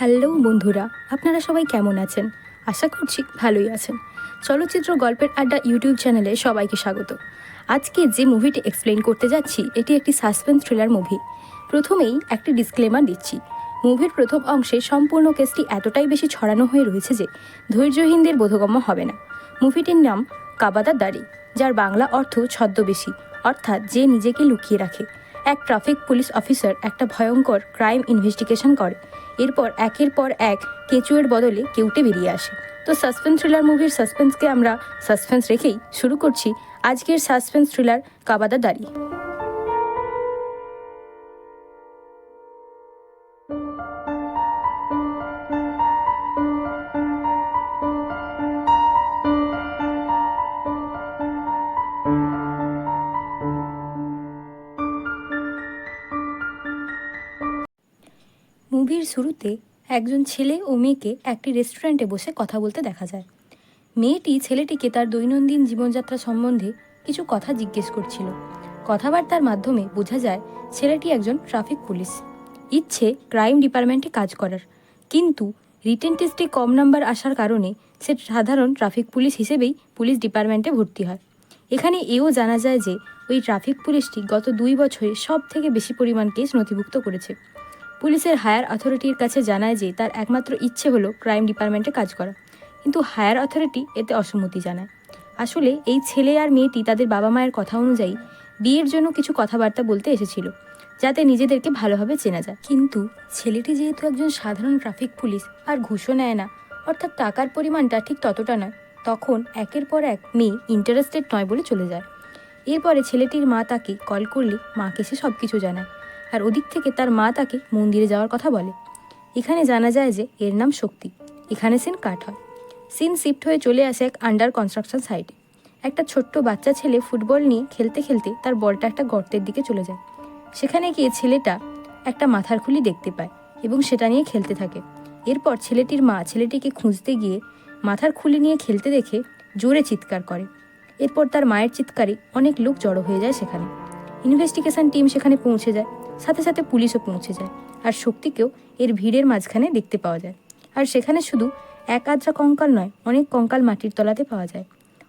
Hello বন্ধুরা, আপনারা সবাই কেমন আছেন? আশা করছি ভালোই আছেন। চলচ্চিত্র গল্পের আড্ডা ইউটিউব চ্যানেলে সবাইকে স্বাগত। আজকে যে মুভিটি এক্সপ্লেন করতে যাচ্ছি, এটি একটি সাসপেন্স থ্রিলার মুভি প্রথমেই একটি ডিসক্লেমার দিচ্ছি। মুভির প্রথম অংশে সম্পূর্ণ কেসটি এতটাই বেশি ছড়ানো হয়ে রয়েছে যে ধৈর্যহীনদের বোধগম্য হবে না। মুভিটির নাম কাবাদা দাড়ি, যার বাংলা অর্থ ছদ্মবেশী, অর্থাৎ যে নিজেকে লুকিয়ে রাখে। এক ট্রাফিক পুলিশ অফিসার একটা ভয়ঙ্কর ক্রাইম ইনভেস্টিগেশন করে। এরপর একের পর এক কেঁচুয়ের বদলে কেউটে বেরিয়ে আসে। তো সাসপেন্স থ্রিলার মুভির সাসপেন্সকে আমরা সাসপেন্স রেখেই শুরু করছি আজকের সাসপেন্স থ্রিলার কাবাদা দাড়ি। শুরুতে একজন ছেলে ও মেয়েকে একটি রেস্টুরেন্টে বসে কথা বলতে দেখা যায়। মেয়েটি ছেলেটিকে তার দৈনন্দিন জীবনযাত্রা সম্বন্ধে কিছু কথা জিজ্ঞেস করছিল। কথাবার্তার মাধ্যমে বোঝা যায় ছেলেটি একজন ট্রাফিক পুলিশ ইচ্ছে ক্রাইম ডিপার্টমেন্টে কাজ করার। কিন্তু রিটেন টেস্টে কম নাম্বার আসার কারণে সে সাধারণ ট্রাফিক পুলিশ হিসেবেই পুলিশ ডিপার্টমেন্টে ভর্তি হয়। এখানে এও জানা যায় যে ওই ট্রাফিক পুলিশটি গত দুই বছরে সব থেকে বেশি পরিমাণ কেস নথিভুক্ত করেছে। পুলিশের হায়ার অথরিটির কাছে জানায় যে তার একমাত্র ইচ্ছে হলো ক্রাইম ডিপার্টমেন্টে কাজ করা। কিন্তু হায়ার অথরিটি এতে অসম্মতি জানায়। আসলে এই ছেলে আর মেয়েটি তাদের বাবা মায়ের কথা অনুযায়ী বিয়ের জন্য কিছু কথাবার্তা বলতে এসেছিল, যাতে নিজেদেরকে ভালোভাবে চেনা যায়। কিন্তু ছেলেটি যেহেতু একজন সাধারণ ট্রাফিক পুলিশ আর ঘুষও নেয় না, অর্থাৎ টাকার পরিমাণটা ঠিক ততটা নয়, তখন একের পর এক মেয়ে ইন্টারেস্টেড নয় বলে চলে যায়। এরপরে ছেলেটির মা তাকে কল করলে মাকে সে সব কিছু জানায়। আর ওদিক থেকে তার মা তাকে মন্দিরে যাওয়ার কথা বলে। এখানে জানা যায় যে এর নাম শক্তি। এখানে সিন কাট হয়। সিন শিফট হয়ে চলে আসে এক আন্ডার কনস্ট্রাকশন সাইটে একটা ছোট্ট বাচ্চা ছেলে ফুটবল নিয়ে খেলতে খেলতে তার বলটা একটা গর্তের দিকে চলে যায়। সেখানে গিয়ে ছেলেটা একটা মাথার খুলি দেখতে পায় এবং সেটা নিয়ে খেলতে থাকে। এরপর ছেলেটির মা ছেলেটিকে খুঁজতে গিয়ে মাথার খুলি নিয়ে খেলতে দেখে জোরে চিৎকার করে। এরপর তার মায়ের চিৎকারে অনেক লোক জড়ো হয়ে যায় সেখানে। ইনভেস্টিগেশন টিম সেখানে পৌঁছে যায়। সাথে সাথে পুলিশও পৌঁছে যায়। আর শক্তিকেও এর ভিড়ের মাঝখানে দেখতে পাওয়া যায়। আর সেখানে শুধু এক আধটা কঙ্কাল নয়, অনেক কঙ্কাল মাটির তলাতে পাওয়া যায়।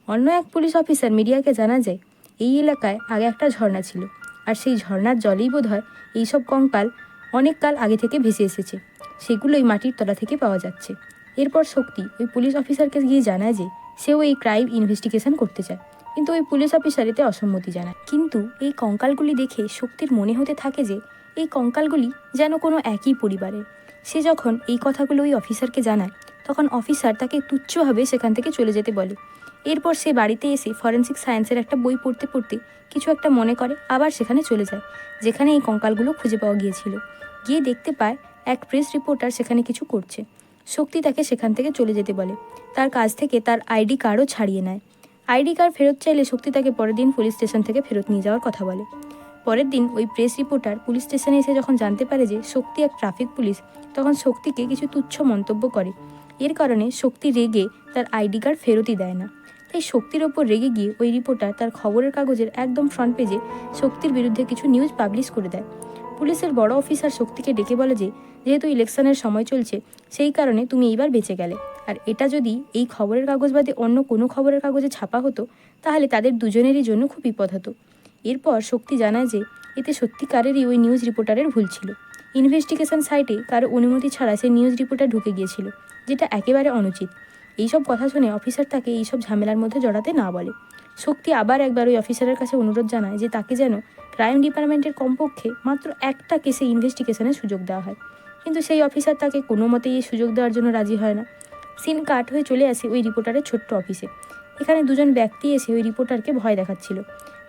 অন্য এক পুলিশ অফিসার মিডিয়াকে জানা যায়, এই এলাকায় আগে একটা ঝর্ণা ছিল। আর সেই ঝর্ণার জলেই বোধ হয় এইসব কঙ্কাল অনেক কাল আগে থেকে ভেসে এসেছে। সেগুলোই মাটির তলা থেকে পাওয়া যাচ্ছে। এরপর শক্তি ওই পুলিশ অফিসারকে গিয়ে জানায় যে, সেও এই ক্রাইম ইনভেস্টিগেশন করতে চায়। কিন্তু ওই পুলিশ অফিসার এতে অসম্মতি জানায়। কিন্তু এই কঙ্কালগুলি দেখে শক্তির মনে হতে থাকে যে, এই কঙ্কালগুলি যেন কোনো একই পরিবারের। সে যখন এই কথাগুলো ওই অফিসারকে জানায়, তখন অফিসার তাকে তুচ্ছভাবে সেখান থেকে চলে যেতে বলে। এরপর সে বাড়িতে এসে ফরেন্সিক সায়েন্সের একটা বই পড়তে পড়তে কিছু একটা মনে করে, আবার সেখানে চলে যায়, যেখানে এই কঙ্কালগুলো খুঁজে পাওয়া গিয়েছিল। গিয়ে দেখতে পায়, এক প্রেস রিপোর্টার সেখানে কিছু করছে। শক্তি তাকে সেখান থেকে চলে যেতে বলে। তার কাছ থেকে তার আইডি কার্ডও ছাড়িয়ে নেয়। আইডি কার্ড ফেরত চাইলে শক্তি তাকে পরের দিন পুলিশ স্টেশন থেকে ফেরত নিয়ে যাওয়ার কথা বলে। পরের দিন ওই প্রেস রিপোর্টার পুলিশ স্টেশনে এসে যখন জানতে পারে যে শক্তি এক ট্রাফিক পুলিশ, তখন শক্তিকে কিছু তুচ্ছ মন্তব্য করে। এর কারণে শক্তি রেগে তার আইডি কার্ড ফেরতই দেয় না। তাই শক্তির ওপর রেগে গিয়ে ওই রিপোর্টার তার খবরের কাগজের একদম ফ্রন্ট পেজে শক্তির বিরুদ্ধে কিছু নিউজ পাবলিশ করে দেয়। পুলিশের বড় অফিসার শক্তিকে ডেকে বলে যে যেহেতু ইলেকশনের সময় চলছে, সেই কারণে তুমি এইবার বেঁচে গেলে। আর এটা যদি এই খবরের কাগজ বাদে অন্য কোনো খবরের কাগজে ছাপা হতো, তাহলে তাদের দুজনেরই জন্য খুব বিপদ হতো। এরপর শক্তি জানায় যে, এতে সত্যিকারেরই ওই নিউজ রিপোর্টারের ভুল ছিল। ইনভেস্টিগেশন সাইটে কারও অনুমতি ছাড়া সে নিউজ রিপোর্টার ঢুকে গিয়েছিল, যেটা একেবারে অনুচিত। এইসব কথা শুনে অফিসার তাকে এইসব ঝামেলার মধ্যে জড়াতে না বলে। শক্তি আবার একবার ওই অফিসারের কাছে অনুরোধ জানায় যে, তাকে যেন ক্রাইম ডিপার্টমেন্টের কমপক্ষে মাত্র একটা কেসে ইনভেস্টিগেশনের সুযোগ দেওয়া হয়। কিন্তু সেই অফিসার তাকে কোনো মতেই এই সুযোগ দেওয়ার জন্য রাজি হয় না। সিন কাট হয়ে চলে আসে ওই রিপোর্টারের ছোট্ট অফিসে। এখানে দুজন ব্যক্তি এসে ওই রিপোর্টারকে ভয় দেখাচ্ছিল।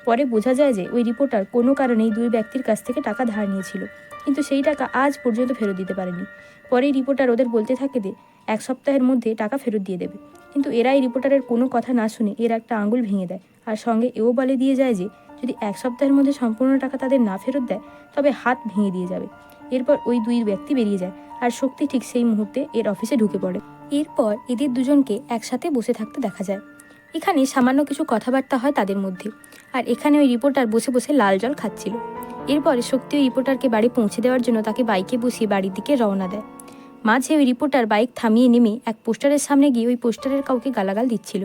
পরে বোঝা যায় যে ওই রিপোর্টার কোনো কারণেই দুই ব্যক্তির কাছ থেকে টাকা ধার নিয়েছিল। কিন্তু সেই টাকা আজ পর্যন্ত ফেরত দিতে পারেনি। পরে রিপোর্টার ওদের বলতে থাকে যে, এক সপ্তাহের মধ্যে টাকা ফেরত দিয়ে দেবে। কিন্তু এরা এই রিপোর্টারের কোনো কথা না শুনে এর একটা আঙুল ভেঙে দেয়। আর সঙ্গে এও বলে দিয়ে যায় যে, যদি এক সপ্তাহের মধ্যে সম্পূর্ণ টাকা তাদের না ফেরত দেয়, তবে হাত ভেঙে দিয়ে যাবে। এরপর ওই দুই ব্যক্তি বেরিয়ে যায়। আর শক্তি ঠিক সেই মুহূর্তে এর অফিসে ঢুকে পড়ে। এরপর এদের দুজনকে একসাথে বসে থাকতে দেখা যায়। এখানে সামান্য কিছু কথাবার্তা হয় তাদের মধ্যে। আর এখানে ওই রিপোর্টার বসে বসে লাল জল খাচ্ছিল। এরপরে শক্তি ওই রিপোর্টারকে বাড়ি পৌঁছে দেওয়ার জন্য তাকে বাইকে বসিয়ে বাড়ির দিকে রওনা দেয়। মাঝে ওই রিপোর্টার বাইক থামিয়ে নেমে এক পোস্টারের সামনে গিয়ে ওই পোস্টারের কাউকে গালাগাল দিচ্ছিল।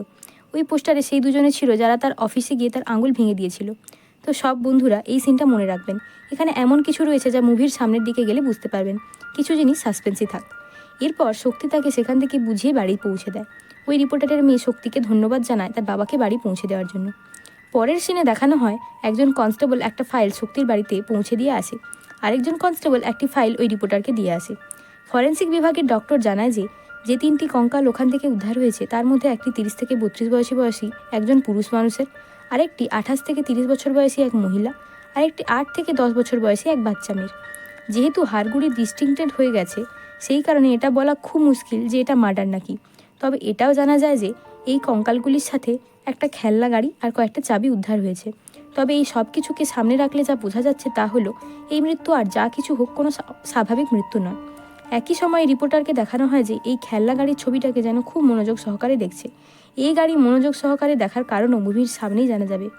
ওই পোস্টারে সেই দুজনে ছিল যারা তার অফিসে গিয়ে তার আঙুল ভেঙে দিয়েছিল। তো সব বন্ধুরা এই সিনটা মনে রাখবেন। এখানে এমন কিছু রয়েছে যা মুভির সামনের দিকে গেলে বুঝতে পারবেন। কিছু জিনিস সাসপেন্সই থাক। এরপর শক্তি তাকে সেখান থেকে বুঝিয়ে বাড়ি পৌঁছে দেয়। ওই রিপোর্টারের মেয়ে শক্তিকে ধন্যবাদ জানায় তার বাবাকে বাড়ি পৌঁছে দেওয়ার জন্য। পরের সিনে দেখানো হয়, একজন কনস্টেবল একটা ফাইল শক্তির বাড়িতে পৌঁছে দিয়ে আসে। আরেকজন কনস্টেবল একটি ফাইল ওই রিপোর্টারকে দিয়ে আসে। ফরেন্সিক বিভাগের ডক্টর জানায় যে যে তিনটি কঙ্কাল ওখান থেকে উদ্ধার হয়েছে, তার মধ্যে একটি তিরিশ থেকে বত্রিশ বয়সী বয়সী একজন পুরুষ মানুষের। আরেকটি আঠাশ থেকে তিরিশ বছর বয়সী এক মহিলা, আরেকটি আট থেকে দশ বছর বয়সী এক বাচ্চা মেয়ের। যেহেতু হাড়গুড়ি ডিস্টিংক্টেড হয়ে গেছে, সেই কারণে এটা বলা খুব মুশকিল যে এটা মার্ডার নাকি। তবে এটাও জানা যায় যে এই কঙ্কালগুলির সাথে একটা খেলনা গাড়ি আর কয়েকটা চাবি উদ্ধার হয়েছে। তবে এই সব কিছুকে সামনে রাখলে যা বোঝা যাচ্ছে তা হলো, এই মৃত্যু আর যা কিছু হোক কোনো স্বাভাবিক মৃত্যু নয়। একই সময় রিপোর্টারকে দেখানো হয় যে এই খেলনা গাড়ির ছবিটাকে যেন খুব মনোযোগ সহকারে দেখছে। এই গাড়ি মনোযোগ সহকারে দেখার কারণও মুভির সামনেই জানা যাবে।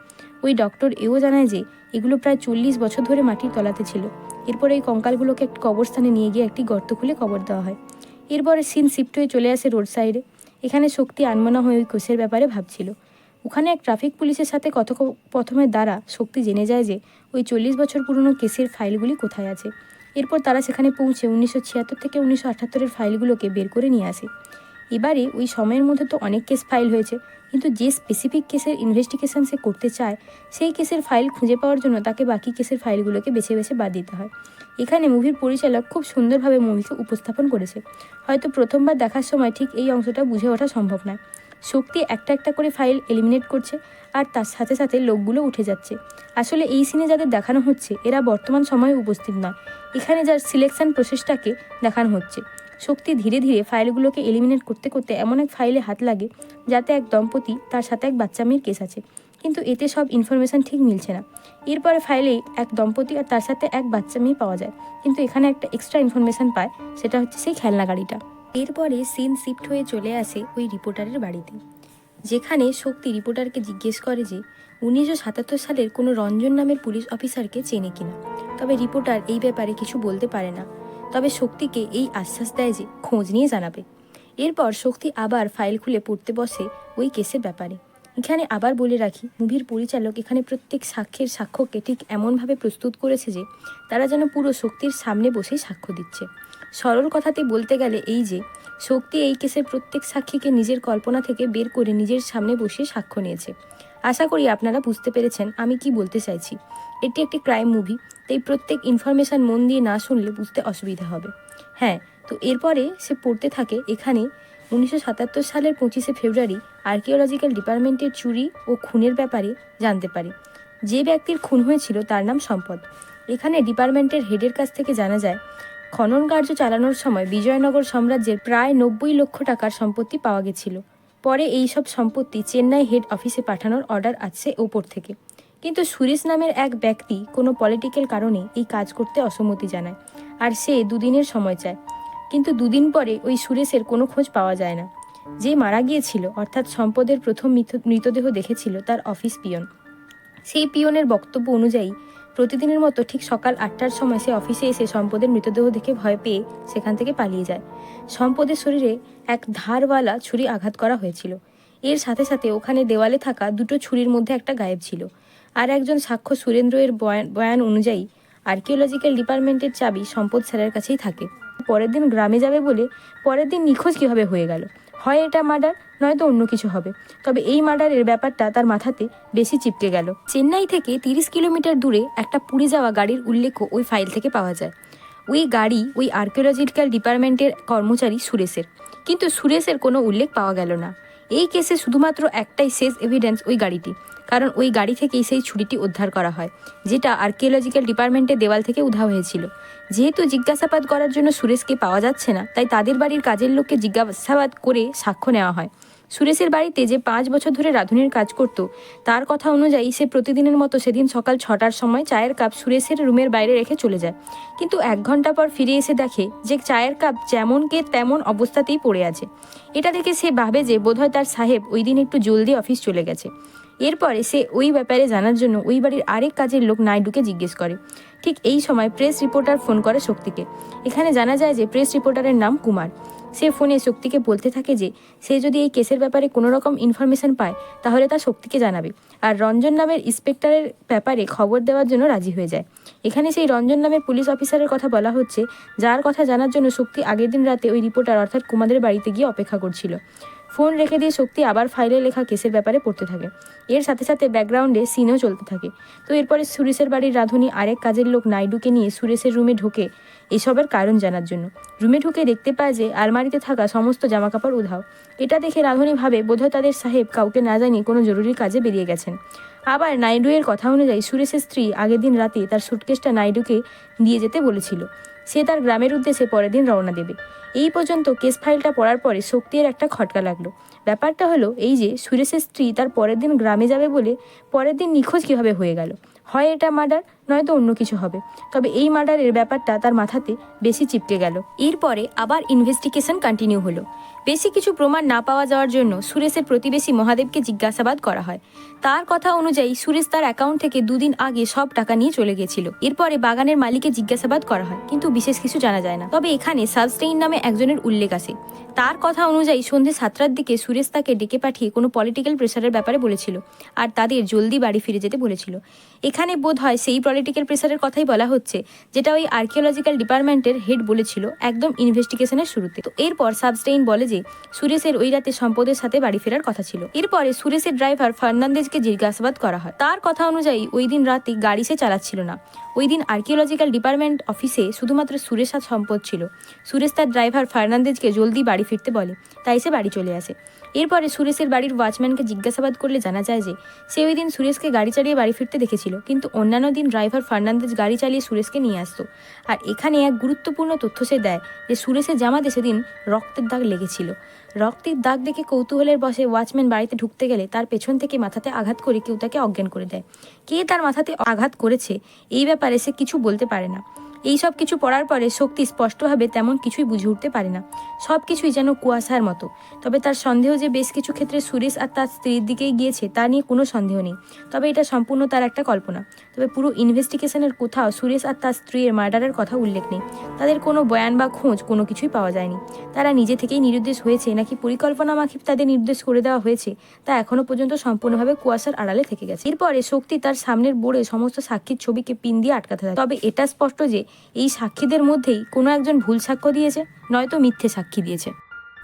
ওই ডক্টর এও জানায় যে, এগুলো প্রায় চল্লিশ বছর ধরে মাটির তলাতে ছিল। এরপর এই কঙ্কালগুলোকে একটি কবরস্থানে নিয়ে গিয়ে একটি গর্ত খুলে কবর দেওয়া হয়। এরপরে সিন শিফট হয়ে চলে আসে রোড সাইডে এখানে শক্তি আনমনা হয়ে ওই কেসের ব্যাপারে ভাবছিল। ওখানে এক ট্রাফিক পুলিশের সাথে কথোপকথনের দ্বারা শক্তি জেনে যায় যে, ওই চল্লিশ বছর পুরনো কেসের ফাইলগুলি কোথায় আছে। এরপর তারা সেখানে পৌঁছে উনিশশো ছিয়াত্তর থেকে উনিশশো আটাত্তরের ফাইলগুলোকে বের করে নিয়ে আসে। এবারে ওই সময়ের মধ্যে তো অনেক কেস ফাইল হয়েছে, কিন্তু যে স্পেসিফিক কেসের ইনভেস্টিগেশন সে করতে চায়, সেই কেসের ফাইল খুঁজে পাওয়ার জন্য তাকে বাকি কেসের ফাইলগুলোকে বেছে বেছে বাদ দিতে হয়। এখানে মুভির পরিচালক খুব সুন্দরভাবে মুভিকে উপস্থাপন করেছে। হয়তো প্রথমবার দেখার সময় ঠিক এই অংশটা বুঝে ওঠা সম্ভব নয়। শক্তি একটা একটা করে ফাইল এলিমিনেট করছে, আর তার সাথে সাথে লোকগুলো উঠে যাচ্ছে। আসলে এই সিনে যাদের দেখানো হচ্ছে, এরা বর্তমান সময়ে উপস্থিত নয়। এখানে যার সিলেকশন প্রসেসটাকে দেখানো হচ্ছে। শক্তি ধীরে ধীরে ফাইলগুলোকে এলিমিনেট করতে করতে এমন এক ফাইলে হাত লাগে যাতে এক দম্পতি তার সাথে এক বাচ্চা মেয়ের কেস আছে। কিন্তু এতে সব ইনফরমেশন ঠিক মিলছে না। এরপরে ফাইলে এক দম্পতি আর তার সাথে এক বাচ্চা মেয়ে পাওয়া যায়। কিন্তু এখানে একটা এক্সট্রা ইনফরমেশন পায়, সেটা হচ্ছে সেই খেলনা গাড়িটা। এরপরে সিন শিফট হয়ে চলে আসে ওই রিপোর্টারের বাড়িতে। যেখানে শক্তি রিপোর্টারকে জিজ্ঞেস করে যে, উনিশশো সাতাত্তর সালের কোনো রঞ্জন নামের পুলিশ অফিসারকে চেনে কিনা? তবে রিপোর্টার এই ব্যাপারে কিছু বলতে পারে না। তবে শক্তিকে এই আশ্বাস দেয় যে খোঁজ নিয়ে জানাবে। এরপর শক্তি আবার ফাইল খুলে পড়তে বসে ওই কেসের ব্যাপারে। এখানে আবার বলে রাখি, মুভির পরিচালক এখানে প্রত্যেক সাক্ষ্যের সাক্ষ্যকে ঠিক এমনভাবে প্রস্তুত করেছে যে তারা যেন পুরো শক্তির সামনে বসেই সাক্ষ্য দিচ্ছে। সরল কথাতে বলতে গেলে এই যে, শক্তি এই কেসের প্রত্যেক সাক্ষীকে নিজের কল্পনা থেকে বের করে নিজের সামনে বসে সাক্ষ্য নিয়েছে। আশা করি আপনারা বুঝতে পেরেছেন আমি কি বলতে চাইছি। এটি একটি ক্রাইম মুভি তাই প্রত্যেক ইনফরমেশন মন দিয়ে না শুনলে বুঝতে অসুবিধা হবে। হ্যাঁ তো এরপরে সে পড়তে থাকে এখানে উনিশশো সাতাত্তর সালের পঁচিশে ফেব্রুয়ারি আর্কিওলজিক্যাল ডিপার্টমেন্টের চুরি ও খুনের ব্যাপারে জানতে পারে। যে ব্যক্তির খুন হয়েছিল তার নাম সম্পদ। এখানে ডিপার্টমেন্টের হেডের কাছ থেকে জানা যায়, খনন কার্য চালানোর সময় বিজয়নগর সাম্রাজ্যের প্রায় নব্বই লক্ষ টাকার সম্পত্তি পাওয়া গেছিল। পরে এই সব সম্পত্তি চেন্নাই হেড অফিসে পাঠানোর অর্ডার আসছে ওপর থেকে। কিন্তু সুরেশ নামের এক ব্যক্তি কোনো পলিটিক্যাল কারণে এই কাজ করতে অসম্মতি জানায়, আর সে দুদিনের সময় চায়। কিন্তু দুদিন পরে ওই সুরেশের কোনো খোঁজ পাওয়া যায় না। যে মারা গিয়েছিল, অর্থাৎ সম্পদের প্রথম মৃত- মৃতদেহ দেখেছিল তার অফিস পিয়ন। সেই পিয়নের বক্তব্য অনুযায়ী, প্রতিদিনের মতো ঠিক সকাল আটটার সময় সে অফিসে এসে সম্পদের মৃতদেহ দেখে ভয় পেয়ে সেখান থেকে পালিয়ে যায়। সম্পদের শরীরে এক ধারওয়ালা ছুরি আঘাত করা হয়েছিল। এর সাথে সাথে ওখানে দেওয়ালে থাকা দুটো ছুরির মধ্যে একটা গায়েব ছিল। আর একজন সাক্ষ্য সুরেন্দ্র এর বয়ান বয়ান অনুযায়ী আর্কিওলজিক্যাল ডিপার্টমেন্টের চাবি সম্পদ স্যারের কাছেই থাকে। পরের দিন গ্রামে যাবে বলে পরের দিন নিখোঁজ কীভাবে হয়ে গেল? হয় এটা মার্ডার নয়তো অন্য কিছু হবে। তবে এই মার্ডারের ব্যাপারটা তার মাথাতে বেশি চিপকে গেল। চেন্নাই থেকে তিরিশ কিলোমিটার দূরে একটা পুড়ে যাওয়া গাড়ির উল্লেখও ওই ফাইল থেকে পাওয়া যায়। ওই গাড়ি ওই আর্কিওলজিক্যাল ডিপার্টমেন্টের কর্মচারী সুরেশের। কিন্তু সুরেশের কোনো উল্লেখ পাওয়া গেল না। এই কেসে শুধুমাত্র একটাই শেষ এভিডেন্স ওই গাড়িটি। কারণ ওই গাড়ি থেকেই সেই ছুরিটি উদ্ধার করা হয়, যেটা আর্কিওলজিক্যাল ডিপার্টমেন্টের দেওয়াল থেকে উধা হয়েছিল। যেহেতু জিজ্ঞাসাবাদ করার জন্য সুরেশকে পাওয়া যাচ্ছে না, তাই তাদের বাড়ির কাজের লোককে জিজ্ঞাসাবাদ করে সাক্ষ্য নেওয়া হয়। সুরেশের বাড়িতে যে পাঁচ বছর ধরে রাঁধুনির কাজ করত, তার কথা অনুযায়ী সে প্রতিদিনের মতো সেদিন সকাল ছটার সময় চায়ের কাপ সুরেশের রুমের বাইরে রেখে চলে যায়। কিন্তু এক ঘণ্টা পর ফিরে এসে দেখে যে চায়ের কাপ যেমনকে তেমন অবস্থাতেই পড়ে আছে। এটা দেখে সে ভাবে যে বোধহয় তার সাহেব ওই দিন একটু জলদি অফিস চলে গেছে। এরপরে সে ওই ব্যাপারে জানার জন্য ওই বাড়ির আরেক কাজের লোক নাইডুকে জিজ্ঞেস করে। ঠিক এই সময় প্রেস রিপোর্টার ফোন করে শক্তিকে। এখানে জানা যায় যে প্রেস রিপোর্টারের নাম কুমার। সে ফোনে শক্তিকে বলতে থাকে যে, সে যদি এই কেসের ব্যাপারে কোনো রকম ইনফরমেশন পায়, তাহলে তা শক্তিকে জানাবে। আর রঞ্জন নামের ইন্সপেক্টরের ব্যাপারে খবর দেওয়ার জন্য রাজি হয়ে যায়। এখানে সেই রঞ্জন নামের পুলিশ অফিসারের কথা বলা হচ্ছে, যার কথা জানার জন্য শক্তি আগের দিন রাতে ওই রিপোর্টার অর্থাৎ কুমাদের বাড়িতে গিয়ে অপেক্ষা করছিল। ফোন রেখে দিয়ে শক্তি আবার ফাইলে লেখা কেসের ব্যাপারে পড়তে থাকে। এর সাথে সাথে ব্যাকগ্রাউন্ডে সিনও চলতে থাকে। তো এরপরে সুরেশের বাড়ির রাধুনি আরেক কাজের লোক নাইডুকে নিয়ে সুরেশের রুমে ঢোকে এসবের কারণ জানার জন্য। রুমে ঢুকে দেখতে পায় যে আলমারিতে থাকা সমস্ত জামাকাপড় উধাও। এটা দেখে রাধুনি ভাবে বোধহয় তাদের সাহেব কাউকে না জানিয়ে কোনো জরুরি কাজে বেরিয়ে গেছেন। আবার নাইডুয়ের কথা অনুযায়ী সুরেশের স্ত্রী আগের দিন রাতে তার সুটকেসটা নাইডুকে দিয়ে যেতে বলেছিল। সে তার গ্রামের উদ্দেশ্যে পরের দিন রওনা দেবে। এই পর্যন্ত কেস ফাইলটা পড়ার পরে শক্তির একটা খটকা লাগল। ব্যাপারটা হলো এই যে সুরেশের স্ত্রী তার পরের দিন গ্রামে যাবে বলে পরের দিন নিখোঁজ কীভাবে হয়ে গেল? হয় এটা মার্ডার নয়তো অন্য কিছু হবে। তবে এই মার্ডারের ব্যাপারটা তার মাথাতে বেশি চিপকে গেল। এরপরে আবার ইনভেস্টিগেশন কন্টিনিউ হলো। বেশি কিছু প্রমাণ না পাওয়া যাওয়ার জন্য সুরেশের প্রতিবেশী মহাদেবকে জিজ্ঞাসাবাদ করা হয়। তার কথা অনুযায়ী সুরেশ তার অ্যাকাউন্ট থেকে দুদিন আগে সব টাকা নিয়ে চলে গেছিল। এরপরে বাগানের মালিকের জিজ্ঞাসাবাদ করা হয়, কিন্তু বিশেষ কিছু জানা যায় না। তবে এখানে সাবস্টেইন নামে একজনের উল্লেখ আছে। তার কথা অনুযায়ী সন্ধে সাতটার দিকে সুরেশ তাকে ডেকে পাঠিয়ে কোনো পলিটিক্যাল প্রেশারের ব্যাপারে বলেছিল, আর তাদের জলদি বাড়ি ফিরে যেতে বলেছিল। এখানে বোধ হয় সেই পলিটিক্যাল প্রেসারের কথাই বলা হচ্ছে, যেটা ওই আর্কিওলজিক্যাল ডিপার্টমেন্টের হেড বলেছিল একদম ইনভেস্টিগেশনের শুরুতে। তো এরপর সাবস্টেইন বলে যে, সুরেশের ওই রাতে সম্পদের সাথে বাড়ি ফেরার কথা ছিল। এরপরে সুরেশের ড্রাইভার ফার্নান্দেজকে জিজ্ঞাসাবাদ করা হয়। তার কথা অনুযায়ী ওই দিন রাতে গাড়ি সে চালাচ্ছিল না। ওই দিন আর্কিওলজিক্যাল ডিপার্টমেন্ট অফিসে শুধুমাত্র সুরেশ আর সম্পদ ছিল। সুরেশ তার ড্রাইভার ফার্নান্দেজকে জলদি বাড়ি ফিরতে বলে, তাই সে বাড়ি চলে আসে। এরপরে সুরেশের বাড়ির ওয়াচম্যানকে জিজ্ঞাসাবাদ করলে জানা যায় যে, সে ওই দিন সুরেশকে গাড়ি চালিয়ে বাড়ি ফিরতে দেখেছিল, কিন্তু অন্যান্য দিন ড্রাইভার ফার্নান্দেজ গাড়ি চালিয়ে সুরেশকে নিয়ে আসতো। আর এখানে এক গুরুত্বপূর্ণ তথ্য সে দেয় যে, সুরেশের জামাতে সেদিন রক্তের দাগ লেগেছিল। রক্তের দাগ দেখে কৌতূহলের বসে ওয়াচম্যান বাড়িতে ঢুকতে গেলে তার পেছন থেকে মাথাতে আঘাত করে কেউ তাকে অজ্ঞান করে দেয়। কে তার মাথাতে আঘাত করেছে, এই ব্যাপারে সে কিছু বলতে পারে না। এই সব কিছু পড়ার পরে শক্তি স্পষ্টভাবে তেমন কিছুই বুঝে উঠতে পারে না। সব কিছুই যেন কুয়াশার মতো। তবে তার সন্দেহ যে বেশ কিছু ক্ষেত্রে সুরেশ আর তার স্ত্রীর দিকেই গিয়েছে, তা নিয়ে কোনো সন্দেহ নেই। তবে এটা সম্পূর্ণ তার একটা কল্পনা। তবে পুরো ইনভেস্টিগেশনের কোথাও সুরেশ আর তার স্ত্রীর মার্ডারের কথা উল্লেখ নেই। তাদের কোনো বয়ান বা খোঁজ কোনো কিছুই পাওয়া যায়নি। তারা নিজে থেকেই নিরুদ্দেশ হয়েছে, নাকি পরিকল্পনা মাফিক তাদের নির্দেশ করে দেওয়া হয়েছে, তা এখনও পর্যন্ত সম্পূর্ণভাবে কুয়াশার আড়ালে থেকে গেছে। এরপরে শক্তি তার সামনের বোর্ডে সমস্ত সাক্ষীর ছবিকে পিন দিয়ে আটকাতে থাকে। তবে এটা স্পষ্ট যে, এই সাক্ষীদের মধ্যেই কোনো একজন ভুল সাক্ষ্য দিয়েছে। নয়তো মিথ্যে সাক্ষী দিয়েছে।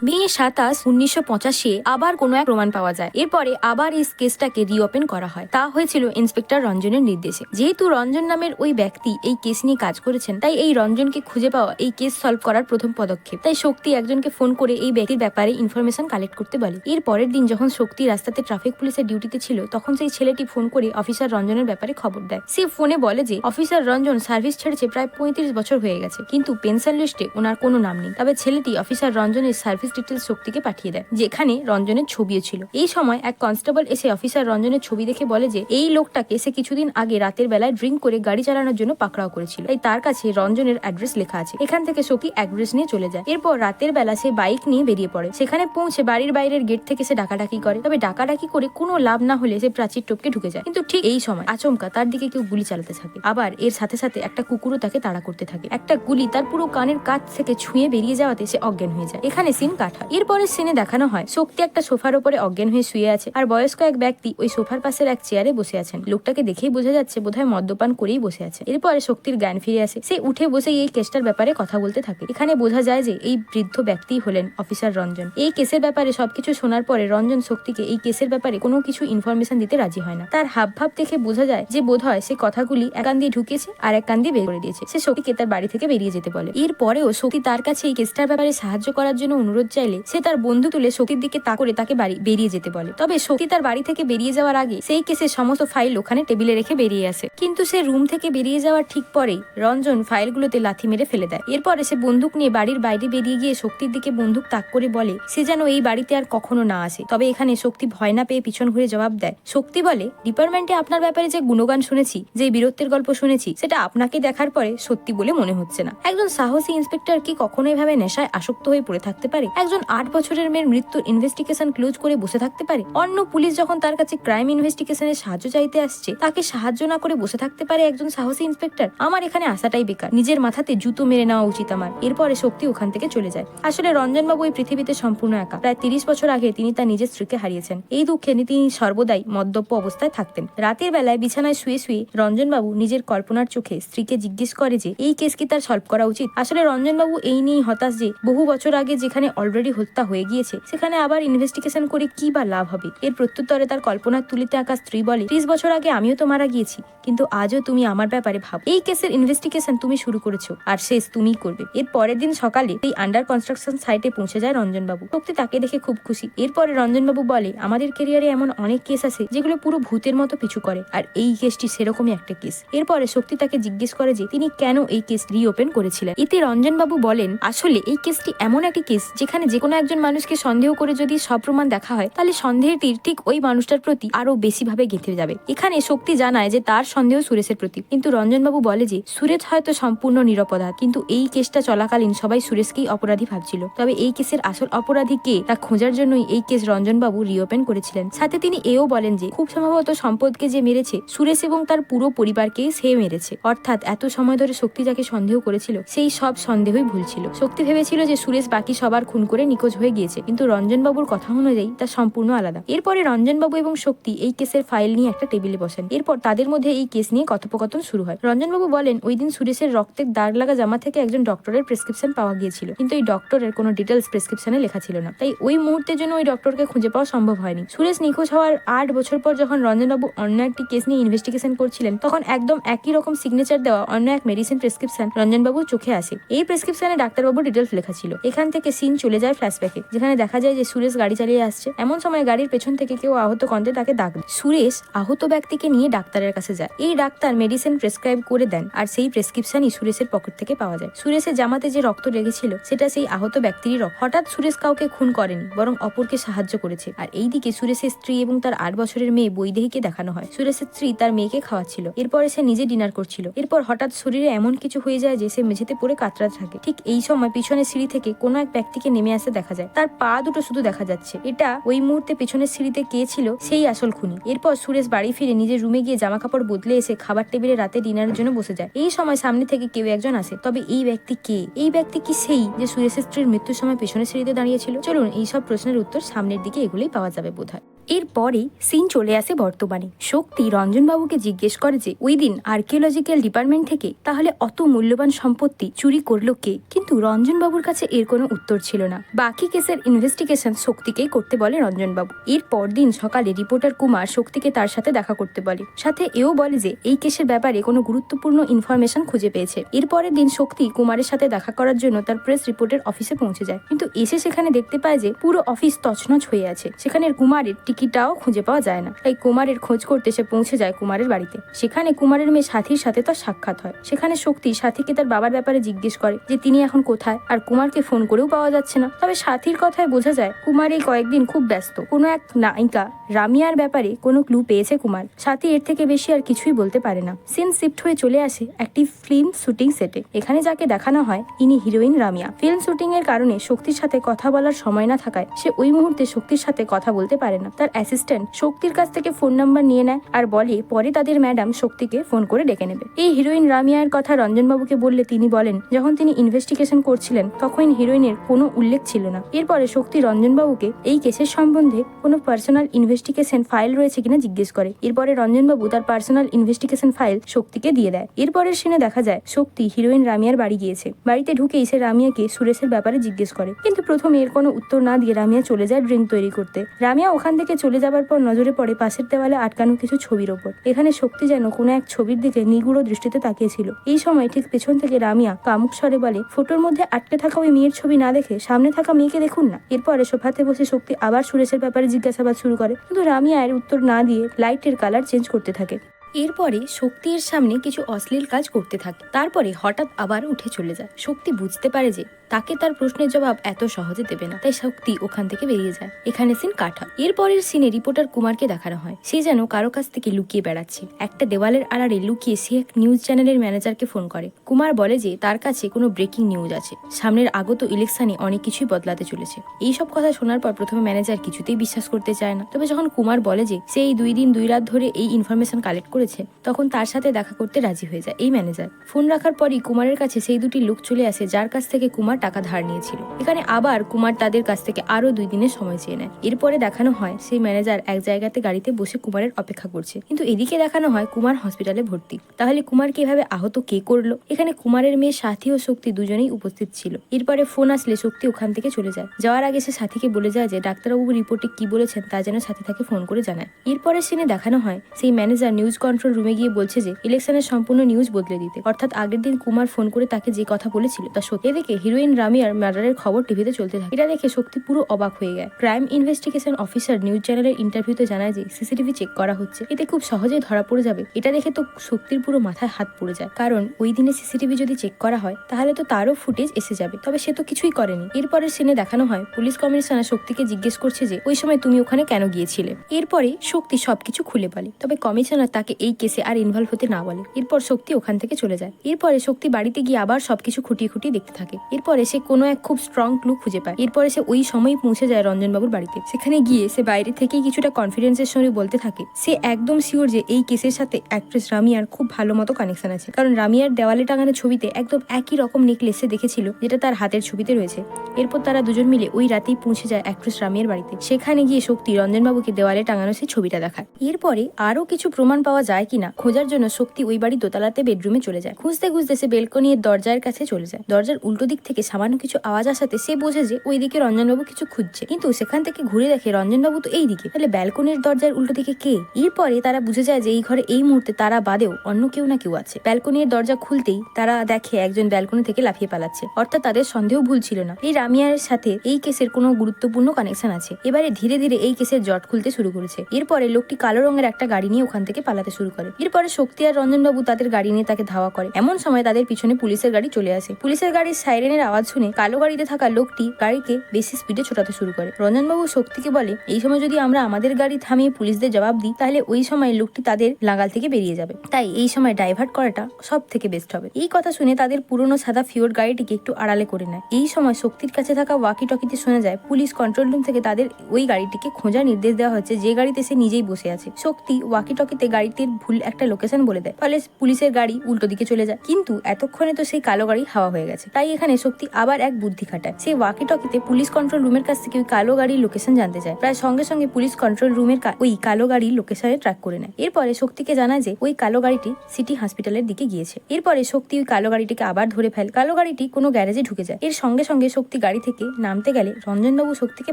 মে সাতাশ উনিশশো পঁচাশি আবার কোনো এক প্রমাণ পাওয়া যায়। এরপরে আবার এই কেসটাকে রিওপেন করা হয়। তা হয়েছিল ইন্সপেক্টর রঞ্জনের নির্দেশে। যেহেতু রঞ্জন নামের ওই ব্যক্তি এই কেস নিয়ে কাজ করেছেন, তাই এই রঞ্জনকে খুঁজে পাওয়া, এই কেস সলভ করার প্রথম পদক্ষেপ। তাই শক্তি একজনকে ফোন করে এই ব্যক্তির ব্যাপারে ইনফরমেশন কালেক্ট করতে বলে। এর পরের দিন যখন শক্তি রাস্তাতে ট্রাফিক পুলিশের ডিউটিতে ছিল, তখন সেই ছেলেটি ফোন করে অফিসার রঞ্জনের ব্যাপারে খবর দেয়। সে ফোনে বলে যে, অফিসার রঞ্জন সার্ভিস ছেড়েছে প্রায় পঁয়ত্রিশ বছর হয়ে গেছে, কিন্তু পেনশন লিস্টে ওনার কোনো নাম নেই। তবে ছেলেটি অফিসার রঞ্জনের সার্ভিস ডিটেলস শক্তিকে পাঠিয়ে দেয়, যেখানে রঞ্জনের ছবিও ছিল। এই সময় এক কনস্টেবল এসে অফিসার রঞ্জনের ছবি দেখে বলে যে, এই লোকটাকে সে কিছুদিন আগে রাতের বেলায় ড্রিঙ্ক করে গাড়ি চালানোর জন্য পাকড়াও করেছিল। তাই তার কাছে রঞ্জনের অ্যাড্রেস লেখা আছে। এখান থেকে শক্তি অ্যাড্রেস নিয়ে চলে যায়। এরপর রাতের বেলা সে বাইক নিয়ে বেরিয়ে পড়ে। সেখানে পৌঁছে বাড়ির বাইরের গেট থেকে সে ডাকাডাকি করে। তবে ডাকাডাকি করে কোনো লাভ না হলে সে প্রাচীর টপকে ঢুকে যায়। কিন্তু ঠিক এই সময় আচমকা তার দিকে কেউ গুলি চালাতে থাকে। আবার এর সাথে সাথে একটা কুকুরও তাকে তাড়া করতে থাকে। একটা গুলি তার পুরো কানের কাছ থেকে ছুঁয়ে বেরিয়ে যাওয়াতে সে অজ্ঞান হয়ে যায়। এখানে সিন কাঠা এরপরে সিনে দেখানো হয়, শক্তি একটা সোফার উপরে অজ্ঞান হয়ে শুয়ে আছে আর বয়স্ক এক ব্যক্তি ওই সোফার পাশের এক চেয়ারে বসে আছেন। লোকটাকে দেখেই বোঝা যাচ্ছে বোধহয় মদ্যপান করেই বসে আছে। এরপরে শক্তির জ্ঞান ফিরে আসে। সে উঠে বসে এই কেসটার ব্যাপারে কথা বলতে থাকে। এখানে বোঝা যায় যে এই বৃদ্ধ ব্যক্তি হলেন অফিসার রঞ্জন। এই কেসের ব্যাপারে সবকিছু শোনার পরে রঞ্জন শক্তিকে এই কেসের ব্যাপারে কোনো কিছু ইনফরমেশন দিতে রাজি হয় না। তার হাবভাব দেখে বোঝা যায় যে বোধ হয় সে কথাগুলি এক দিয়ে ঢুকেছে আর এক কান দিয়ে বের করে দিয়েছে। সে শক্তিকে তার বাড়ি থেকে বেরিয়ে যেতে বলে। এরপরেও শক্তি তার কাছে এই কেসটার ব্যাপারে সাহায্য করার জন্য অনুরোধ চাইলে সে তার বন্ধু তুলে শক্তির দিকে তা করে তাকে বাড়ি বেরিয়ে যেতে বলে। তবে শক্তি তার বাড়ি থেকে বেরিয়ে যাওয়ার আগে সেই কেসের সমস্ত ফাইল ওখানে টেবিলে রেখে বেরিয়ে আসে। কিন্তু সে রুম থেকে বেরিয়ে যাওয়ার ঠিক পরেই রঞ্জন ফাইলগুলোতে লাথি মেরে ফেলে দেয়। এরপরে সে বন্দুক নিয়ে বাড়ির বাইরে বেরিয়ে গিয়ে শক্তির দিকে বন্দুক তাক করে বলে, সে যেন এই বাড়িতে আর কখনো না আসে। তবে এখানে শক্তি ভয় না পেয়ে পিছন ঘুরে জবাব দেয়। শক্তি বলে, ডিপার্টমেন্টে আপনার ব্যাপারে যে গুণগান শুনেছি, যে বীরত্বের গল্প শুনেছি, সেটা আপনাকে দেখার পরে সত্যি বলে মনে হচ্ছে না। একজন সাহসী ইন্সপেক্টর কি কখনো এভাবে নেশায় আসক্ত হয়ে পড়ে থাকতে পারে? একজন আট বছরের মেয়ের মৃত্যুর ইনভেস্টিগেশন ক্লোজ করে বসে থাকতে পারে? অন্য পুলিশ যখন তার কাছে ক্রাইম ইনভেস্টিগেশনের সাহায্য চাইতে আসছে, তাকে সাহায্য না করে বসে থাকতে পারে একজন সাহসী ইন্সপেক্টর আমার এখানে আসাটাই বেকার। নিজের মাথাতে জুতো মেরে নেওয়া উচিত আমার। এরপরে শক্তি ওখান থেকে চলে যায়। আসলে রঞ্জনবাবু এই পৃথিবীতে সম্পূর্ণ একা। প্রায় তিরিশ বছর আগে তিনি তার নিজের স্ত্রীকে হারিয়েছেন। এই দুঃখে তিনি সর্বদাই মদ্যপ অবস্থায় থাকতেন। রাতের বেলায় বিছানায় শুয়ে শুয়ে রঞ্জনবাবু নিজের কল্পনার চোখে স্ত্রীকে জিজ্ঞেস করে যে, এই কেস কি তার সলভ করা উচিত? আসলে রঞ্জনবাবু এই নিয়েই হতাশ যে, বহু বছর আগে যেখানে অলরেডি হত্যা হয়ে গিয়েছে, সেখানে আবার ইনভেস্টিগেশন করে কি বা লাভ হবে? এর প্রত্যুত্তরে তার কল্পনার তুলিতে আঁকা স্ত্রী বলে, ত্রিশ বছর আগে আমিও তো মারা গিয়েছি, কিন্তু আজও তুমি আমার ব্যাপারে ভাব। এই কেসের ইনভেস্টিগেশন তুমি শুরু করেছ, আর শেষ তুমিই করবে। এর পরের দিন সকালে এই আন্ডার কনস্ট্রাকশন সাইটে পৌঁছে যায় রঞ্জনবাবু। শক্তি তাকে দেখে খুব খুশি। এরপরে রঞ্জনবাবু বলে, আমাদের কেরিয়ারে এমন অনেক কেস আছে, যেগুলো পুরো ভূতের মতো পিছু করে, আর এই কেসটি সেরকমই একটা কেস এরপরে শক্তি তাকে জিজ্ঞেস করে যে, তিনি কেন এই কেস রিওপেন করেছিলেন? এতে রঞ্জনবাবু বলেন, আসলে এই কেসটি এমন একটি কেস যেখানে যে কোনো একজন মানুষকে সন্দেহ করে যদি সব প্রমাণ দেখা হয়, তাহলে সন্দেহের তীর ঠিক ওই মানুষটার প্রতি আরও বেশি ভাবে গেঁথে যাবে। এখানে শক্তি জানায় যে তার সন্দেহ সুরেশের প্রতি। কিন্তু রঞ্জনবাবু বলে যে, সুরেশ হয়তো সম্পূর্ণ নিরপরাধ, কিন্তু এই কেসটা চলাকালীন সবাই সুরেশকেই অপরাধী ভাবছিল। তবে এই কেসের আসল অপরাধী কে, তা খোঁজার জন্যই এই কেস রঞ্জনবাবু রিওপেন করেছিলেন। সাথে তিনি এও বলেন যে, খুব সম্ভবত সম্পদকে যে মেরেছে, সুরেশ এবং তার পুরো পরিবারকে সে মেরেছে। অর্থাৎ এত সময় ধরে শক্তি যাকে সন্দেহ করেছিল, সেই সব সন্দেহই ভুল ছিল। শক্তি ভেবেছিল যে সুরেশ বাকি সবার খুন করে নিখোঁজ হয়ে গিয়েছে, কিন্তু রঞ্জনবাবুর কথা অনুযায়ী তা সম্পূর্ণ আলাদা। এরপরে রঞ্জনবাবু এবং শক্তি এই কেসের ফাইল নিয়ে একটা টেবিলে বসেন। এরপর তাদের মধ্যে এই কেস নিয়ে কথোপকথন শুরু হয়। রঞ্জনবাবু বলেন, ওই দিন সুরেশের রক্তের দাগ লাগা জামা থেকে একজন ডক্টরের প্রেসক্রিপশন পাওয়া গিয়েছিল। কিন্তু এই ডক্টরের কোনো ডিটেলস প্রেসক্রিপশনে লেখা ছিল না। তাই ওই মুহূর্তের জন্য ওই ডক্টরকে খুঁজে পাওয়া সম্ভব হয়নি। সুরেশ নিখোঁজ হওয়ার আট বছর পর যখন রঞ্জনবাবু অন্য একটি কেস নিয়ে ইনভেস্টিগেশন করছিলেন, তখন একদম একই রকম সিগনেচার দেওয়া অন্য এক মেডিসিন প্রেসক্রিপশন রঞ্জনবাবুর চোখে আসে। এই প্রেসক্রিপশনে ডাক্তারবাবুর ডিটেলস লেখা ছিল। এখান থেকে সিন চলে যায় ফ্ল্যাশব্যাকে যেখানে দেখা যায় যে সুরেশ গাড়ি চালিয়ে আসছে। এমন সময় গাড়ির পেছন থেকে কেউ আহত কন্দে তাকে ডাক। সুরেশ আহত ব্যক্তিকে নিয়ে ডাক্তারের কাছে যায়। এই ডাক্তার মেডিসিন প্রেসক্রাইব করে দেন আর সেই প্রেসক্রিপশনই সুরেশের পকেট থেকে পাওয়া যায়। সুরেশের জামাতে যে রক্ত লেগেছিল, সেটা সেই আহত ব্যক্তিরই রক্ত। হঠাৎ সুরেশ কাউকে খুন করেনি, বরং অপরকে সাহায্য করেছে। আর এইদিকে সুরেশের স্ত্রী এবং তার আট বছরের মেয়ে বৈদেহীকে দেখানো হয়। সুরেশের স্ত্রী তার মেয়েকে খাওয়াচ্ছিল। এরপরে সে নিজে ডিনার করছিল। এরপর হঠাৎ শরীরে এমন কিছু হয়ে যায় যে সে মেঝেতে পড়ে কাতরা থাকে। ঠিক এই সময় পিছনে সিঁড়ি থেকে কোনো এক ব্যক্তিকে নেমে আসে দেখা যায়। তার পা দুটো শুধু দেখা যাচ্ছে। এটা ওই মুহূর্তে পেছনের সিঁড়িতে কে ছিল সেই আসল খুনি। এরপর সুরেশ বাড়ি ফিরে নিজের রুমে গিয়ে জামা কাপড় বদলে এসে খাবার টেবিলে রাতে ডিনারের জন্য বসে যায়। এই সময় সামনে থেকে কেউ একজন আসে। তবে এই ব্যক্তি কে? এই ব্যক্তি কি সেই যে সুরেশের স্ত্রীর মৃত্যুর সময় পেছনের সিঁড়িতে দাঁড়িয়েছিল চলুন এই সব প্রশ্নের উত্তর সামনের দিকে এগুলোই পাওয়া যাবে বোধহয়। এরপরে সিন চলে আসে বর্তমানে। শক্তি রঞ্জনবাবুকে জিজ্ঞেস করে যে ওই দিন আর্কিওলজিক্যাল ডিপার্টমেন্ট থেকে তাহলে অত মূল্যবান সম্পত্তি চুরি করল কে? কিন্তু রঞ্জনবাবুর কাছে এর কোনো উত্তর ছিল না। বাকি কেসের ইনভেস্টিগেশন শক্তিকেই করতে বলে রঞ্জনবাবু। এর পরদিন সকালে রিপোর্টার কুমার শক্তিকে তার সাথে দেখা করতে বলে। সাথে এও বলে যে, এই কেসের ব্যাপারে কোনো গুরুত্বপূর্ণ ইনফরমেশন খুঁজে পেয়েছে। এরপরের দিন শক্তি কুমারের সাথে দেখা করার জন্য তার প্রেস রিপোর্টের অফিসে পৌঁছে যায়। কিন্তু এসে সেখানে দেখতে পায় যে, পুরো অফিস তছনছ হয়ে আছে। সেখানে কুমারের টিকিটটাও খুঁজে পাওয়া যায় না। তাই কুমারের খোঁজ করতে সে পৌঁছে যায় কুমারের বাড়িতে। সেখানে কুমারের মেয়ে সাথীর সাথে তার সাক্ষাৎ হয়। সেখানে শক্তি সাথীকে তার বাবার ব্যাপারে জিজ্ঞেস করে যে, তিনি এখন কোথায়? আর কুমারকে ফোন করেও পাওয়া যাচ্ছে না। তবে সাথীর কথায় বোঝা যায়, কুমার এই কয়েকদিন খুব ব্যস্ত। কোনো এক নায়িকা রামিয়ার ব্যাপারে কোনো ক্লু পেয়েছে কুমার। সাথী এর থেকে বেশি আর কিছুই বলতে পারে না। সিন শিফট হয়ে চলে আসে একটি ফিল্ম শুটিং সেটে এখানে যাকে দেখানো হয়, ইনি হিরোইন রামিয়া। ফিল্ম শুটিং এর কারণে শক্তির সাথে কথা বলার সময় না থাকায় সে ওই মুহূর্তে শক্তির সাথে কথা বলতে পারে না। তার অ্যাসিস্ট্যান্ট শক্তির কাছ থেকে ফোন নাম্বার নিয়ে নেয় আর বলে, পরে তাদের ম্যাডাম শক্তিকে ফোন করে ডেকে নেবে। এই হিরোইন রামিয়ার কথা রঞ্জনবাবুকে বললে তিনি বলেন, যখন তিনি ইনভেস্টিগেশন করছিলেন, তখন হিরোইনের কোনো উল্লেখ ছিল না। এরপরে শক্তি রঞ্জনবাবুকে এই কেসের সম্বন্ধে কোনো পার্সোনাল ইনভেস্টিগেশন ফাইল রয়েছে কিনা জিজ্ঞেস করে। এরপরে রঞ্জনবাবু তার পার্সোনাল ইনভেস্টিগেশন ফাইল শক্তিকে দিয়ে দেয়। এরপরের সিনে দেখা যায়, শক্তি হিরোইন রামিয়ার বাড়ি গিয়েছে। বাড়িতে ঢুকেই সে রামিয়াকে সুরেশের ব্যাপারে জিজ্ঞেস করে। কিন্তু প্রথমে এর কোনো উত্তর না দিয়ে রামিয়া চলে যায় ড্রিঙ্ক তৈরি করতে। রামিয়া ওখান থেকে চলে যাবার পর নজরে পড়ে পাশের দেওয়ালে আটকানো কিছু ছবির ওপর। এখানে শক্তি যেন কোনো এক ছবির দিকে নিগুড়ো দৃষ্টিতে তাকিয়েছিল। এই সময় ঠিক পেছন থেকে রামিয়া কামুক স্বরে বলে, ফটোর মধ্যে আটকে থাকা ওই মেয়ের ছবি না দেখে সামনে থাকা মেয়েকে দেখুন না। এরপরে সোফাতে বসে শক্তি আবার সুরেশের ব্যাপারে জিজ্ঞাসাবাদ শুরু করে। কিন্তু রামিয়া এর উত্তর না দিয়ে লাইটের কালার চেঞ্জ করতে থাকে। এরপরে শক্তি এর সামনে কিছু অশ্লীল কাজ করতে থাকে। তারপরে হঠাৎ আবার উঠে চলে যায়। শক্তি বুঝতে পারে যে তাকে তার প্রশ্নের জবাব এত সহজে দেবে না। তাই শক্তি ওখান থেকে বেরিয়ে যায়। এখানে সিন কাট এরপরের সিনে রিপোর্টার কুমারকে দেখানো হয়। সে যেন কারও কাছ থেকে লুকিয়ে বেড়াচ্ছে। একটা দেওয়ালের আড়ালে লুকিয়ে সে এক নিউজ চ্যানেলের ম্যানেজারকে ফোন করে। কুমার বলে যে, তার কাছে কোনো ব্রেকিং নিউজ আছে। সামনের আগত ইলেকশনে অনেক কিছুই বদলাতে চলেছে। এই সব কথা শোনার পর প্রথমে ম্যানেজার কিছুতেই বিশ্বাস করতে চায় না। তবে যখন কুমার বলে যে, সে এই দুই দিন, দুই রাত ধরে এই ইনফরমেশন কালেক্ট করেছে, তখন তার সাথে দেখা করতে রাজি হয়ে যায় এই ম্যানেজার ফোন রাখার পরই কুমারের কাছে সেই দুটি লোক চলে আসে, যার কাছ থেকে কুমার টাকা ধার নিয়েছিল। এখানে আবার কুমার তাদের কাছ থেকে আরও দুই দিনের সময় চেয়ে নেয়। এরপরে দেখানো হয়, সেই ম্যানেজার এক জায়গাতে গাড়িতে বসে কুমারের অপেক্ষা করছে। কিন্তু এদিকে দেখানো হয় কুমার হসপিটালে ভর্তি। তাহলে কুমার কীভাবে আহত কে করল? এখানে কুমারের মেয়ে সাথী ও শক্তি দুজনেই উপস্থিত ছিল। এরপরে ফোন আসলে শক্তি ওখান থেকে চলে যায়। যাওয়ার আগে সে সাথীকে বলে যায় যে, ডাক্তারবাবু রিপোর্টে কি বলেছেন তা যেন সাথী তাকে ফোন করে জানায়। এরপরে সিনে দেখানো হয়, সেই ম্যানেজার নিউজ কন্ট্রোল রুমে গিয়ে বলছে যে, ইলেকশনের সম্পূর্ণ নিউজ বদলে দিতে। অর্থাৎ আগের দিন কুমার ফোন করে তাকে যে কথা বলেছিল তা সত্যি। এদিকে হিরোইন রামিয়ার মার্ডারের খবর টিভিতে চলতে থাকে। এটা দেখে শক্তি পুরো অবাক হয়ে যায়। ক্রাইম ইনভেস্টিগেশন অফিসার নিউজ চ্যানেলের ইন্টারভিউতে জানায় যে, সিসিটিভি চেক করা হচ্ছে। এতে খুব সহজেই ধরা পড়ে যাবে। এটা দেখে তো শক্তির পুরো মাথায় হাত পড়ে যায়। কারণ ওই দিনে সিসিটিভি যদি চেক করা হয়, তাহলে তো তারও ফুটেজ এসে যাবে। তবে সে তো কিছুই করেনি। এরপরের সিনে দেখানো হয়, পুলিশ কমিশনার শক্তিকে জিজ্ঞেস করছে যে, ওই সময় তুমি ওখানে কেন গিয়েছিলে? এরপরে শক্তি সবকিছু খুলে বলে। তবে কমিশনার তাকে এই কেসে আর ইনভলভ হতে না বলে। এরপর শক্তি ওখান থেকে চলে যায়। এরপরে শক্তি বাড়িতে গিয়ে আবার সবকিছু খুঁটিয়ে খুঁটিয়ে দেখতে থাকে। এরপরে সে কোনো এক খুব স্ট্রং ক্লু খুঁজে পায়। এরপরে সে ওই সময় পৌঁছে যায় রঞ্জনবাবুর বাড়িতে। সেখানে গিয়ে সে বাইরে থেকেই কিছুটা কনফিডেন্সের সঙ্গে বলতে থাকে। সে একদম শিওর যে এই কেসের সাথে অ্যাক্ট্রেস রামিয়ার খুব ভালো মতো কানেকশন আছে। কারণ রামিয়ার দেওয়ালে টাঙানো ছবিতে একদম একই রকম নেকলেস সে দেখেছিল, যেটা তার হাতের ছবিতে রয়েছে। এরপর তারা দুজন মিলে ওই রাতেই পৌঁছে যায় অ্যাক্ট্রেস রামিয়ার বাড়িতে। সেখানে গিয়ে শক্তি রঞ্জনবাবুকে দেওয়ালে টাঙানো সেই ছবিটা দেখায়। এরপরে আরও কিছু প্রমাণ পাওয়া যায় কিনা, খোঁজার জন্য শক্তি ওই বাড়ি দোতলাতে বেডরুমে চলে যায়। খুঁজতে খুঁজতে সে বেলকনির দরজার কাছে চলে যায়। দরজার উল্টো দিক থেকে সামান্য কিছু আওয়াজ আসাতে সে বোঝে যে ওই দিকে রঞ্জনবাবু কিছু খুঁজছে। কিন্তু সেখান থেকে ঘুরে দেখে রঞ্জনবাবু তো এই দিকে তাহলে ব্যালকনির দরজার উল্টো দিকে কে? এরপরে তারা বুঝে যায় যে এই ঘরে এই মুহূর্তে তারা বাদেও অন্য কেউ না কেউ আছে। ব্যালকনির দরজা খুলতেই তারা দেখে একজন ব্যালকনি থেকে লাফিয়ে পালাচ্ছে। অর্থাৎ তাদের সন্দেহ ভুল ছিল না। এই রামিয়ার সাথে এই কেসের কোনো গুরুত্বপূর্ণ কানেকশন আছে। এবারে ধীরে ধীরে এই কেসের জট খুলতে শুরু করেছে। এরপরে লোকটি কালো রঙের একটা গাড়ি নিয়ে ওখান থেকে পালাতে শুরু করে। এরপরে শক্তি আর রঞ্জনবাবু তাদের গাড়ি নিয়ে তাকে ধাওয়া করে। এমন সময় তাদের পিছনে পুলিশের গাড়ি চলে আসে। পুলিশের গাড়ির সাইরেনের আওয়াজ শুনে কালো গাড়িতে থাকা লোকটি গাড়িকে বেশি স্পিডে ছোটাতে শুরু করে। রঞ্জনবাবু শক্তিকে বলে, এই সময় যদি আমরা আমাদের গাড়ি থামিয়ে পুলিশদের জবাব দিই, তাহলে ওই সময় লোকটি তাদের লাগাল থেকে বেরিয়ে যাবে। তাই এই সময় ডাইভার্ট করাটা সব থেকে বেস্ট হবে। এই কথা শুনে তাদের পুরনো সাদা ফিওর গাড়িটিকে একটু আড়ালে করে নেয়। এই সময় শক্তির কাছে থাকা ওয়াকি টকিতে শোনা যায়, পুলিশ কন্ট্রোল রুম থেকে তাদের ওই গাড়িটিকে খোঁজার নির্দেশ দেওয়া হচ্ছে, যে গাড়িতে সে নিজেই বসে আছে। শক্তি ওয়াকি টকিতে গাড়িটির ভুল একটা লোকেশন বলে দেয়। ফলে পুলিশের গাড়ি উল্টো দিকে চলে যায়। কিন্তু এতক্ষণে তো সেই কালো গাড়ি হাওয়া হয়ে গেছে। তাই এখানে শক্তি আবার এক বুদ্ধি খাটায়। সেই ওয়াকি টকিতে পুলিশ কন্ট্রোল রুমের কাছ থেকে ওই কালো গাড়ির লোকেশন জানতে চায়। প্রায় সঙ্গে সঙ্গে পুলিশ কন্ট্রোল রুমের ওই কালো গাড়ির লোকেশনে ট্র্যাক করে নেয়। এরপরে শক্তিকে জানায় যে ওই কালো গাড়িটি সিটি হসপিটালের দিকে গিয়েছে। এরপরে শক্তি ওই কালো গাড়িটিকে আবার ধরে ফেল। কালো গাড়িটি কোনো গ্যারেজে ঢুকে যায়। এর সঙ্গে সঙ্গে শক্তি গাড়ি থেকে নামতে গেলে রঞ্জনবাবু শক্তিকে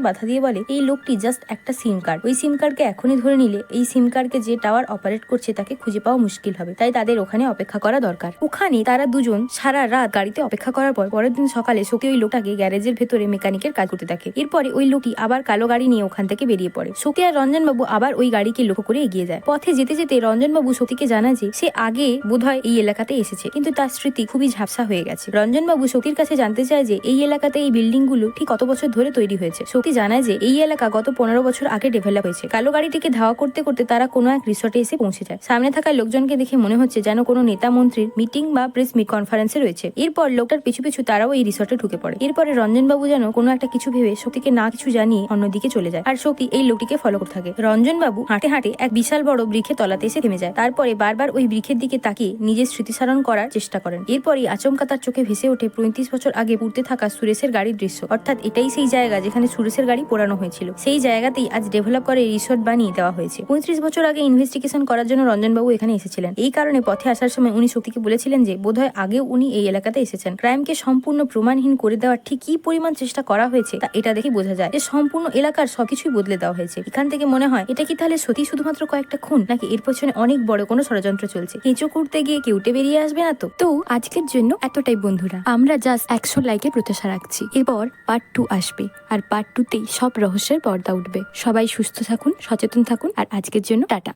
বাধা দিয়ে বলে, এই লোকটি জাস্ট একটা সিম কার্ড ওই সিম কার্ডকে এখনই ধরে নিলে। এই সিম কার্ডকে যে টাওয়ার অপারেট করছে তাকে খুঁজে পাওয়া মুশকিল হবে। তাই তাদের ওখানে অপেক্ষা করা দরকার। ওখানে তারা দুজন সারা রাত গাড়িতে অপেক্ষা করার পর পরের দিন সকালে শক্তি ওই লোকটাকে গ্যারেজের ভেতরে মেকানিকের কাজ করতে থাকে এরপরে ওই লোকটি আবার কালো গাড়ি নিয়ে ওখান থেকে বেরিয়ে পড়ে। শোকে আর রঞ্জনবাবু আবার ওই গাড়িকে লক্ষ্য করে এগিয়ে যায়। পথে যেতে যেতে রঞ্জনবাবু শক্তিকে জানায় যে সে আগে বোধহয় এই এলাকাতে এসেছে, কিন্তু তার স্মৃতি খুবই ঝাপসা হয়ে গেছে। রঞ্জনবাবু শক্তির কাছে জানতে চায় যে এই এলাকাতে এই বিল্ডিংগুলো ঠিক কত বছর ধরে তৈরি হয়েছে। শক্তি জানায় যে এই এলাকা গত পনেরো বছর আগে ডেভেলপ হয়েছে। কালো গাড়িটিকে ধাওয়া করতে করতে তারা কোনো এক রিসর্টে এসে পৌঁছে যায়। সামনে থাকা লোকজনকে দেখে মনে হচ্ছে যেন কোনো নেতা মন্ত্রীর মিটিং বা প্রেস মিট কনফারেন্সে রয়েছে। এরপর লোকটার পিছু পিছু তারাও এই রিসর্টে ঢুকে পড়ে। এরপরে রঞ্জনবাবু যেন কোনো একটা কিছু ভেবে শক্তিকে না কিছু জানিয়ে অন্যদিকে চলে যায়। আর শক্তি এই লোকটিকে ফলো করতে থাকে। রঞ্জনবাবু হাঁটে হাঁটে এক বিশাল বড় বৃক্ষে তলাতে এসে থেমে যায়। তারপরে বারবার ওই বৃক্ষের দিকে তাকিয়ে নিজের স্মৃতিসারণ করার চেষ্টা করেন। এরপরই আচমকা তার চোখে ভেসে ওঠে পঁয়ত্রিশ বছর আগে পুড়তে থাকা সুরেশের গাড়ির দৃশ্য। অর্থাৎ এটাই সেই জায়গা যেখানে সুরেশের গাড়ি পোড়ানো হয়েছিল। সেই জায়গাতেই আজ ডেভেলপ করে রিসোর্ট বানিয়ে দেওয়া হয়েছে। পঁয়ত্রিশ বছর আগে ইনভেস্টিগেশন করার জন্য রঞ্জনবাবু এখানে এসেছিলেন। এই কারণে পথে আসার সময় উনি শক্তিকে বলেছিলেন যে, বোধহয় আগেও উনি এই এলাকাতে এসেছেন। ক্রাইমকে সম্পূর্ণ প্রমাণহীন করে দেওয়ার ঠিক কি পরিমাণ চেষ্টা করা হয়েছে তা এটা দেখে বোঝা যায় যে সম্পূর্ণ এলাকার সবকিছুই বদলে দেওয়া হয়েছে। এখান থেকে মনে হয়, এটা কি তাহলে সত্যি শুধুমাত্র কয়েকটা খুন, নাকি এর পেছনে অনেক বড় কোনো ষড়যন্ত্র চলছে? কেঁচো করতে গিয়ে কেউটে বেরিয়ে আসবে না তো? তো আজকের জন্য এতটাই বন্ধুরা, আমরা জাস্ট একশো লাইকের প্রত্যাশা রাখছি। এরপর পার্ট টু আসবে, আর পার্ট টুতেই সব রহস্যের পর্দা উঠবে। সবাই সুস্থ থাকুন, সচেতন থাকুন, আর আজকের জন্য টাটা।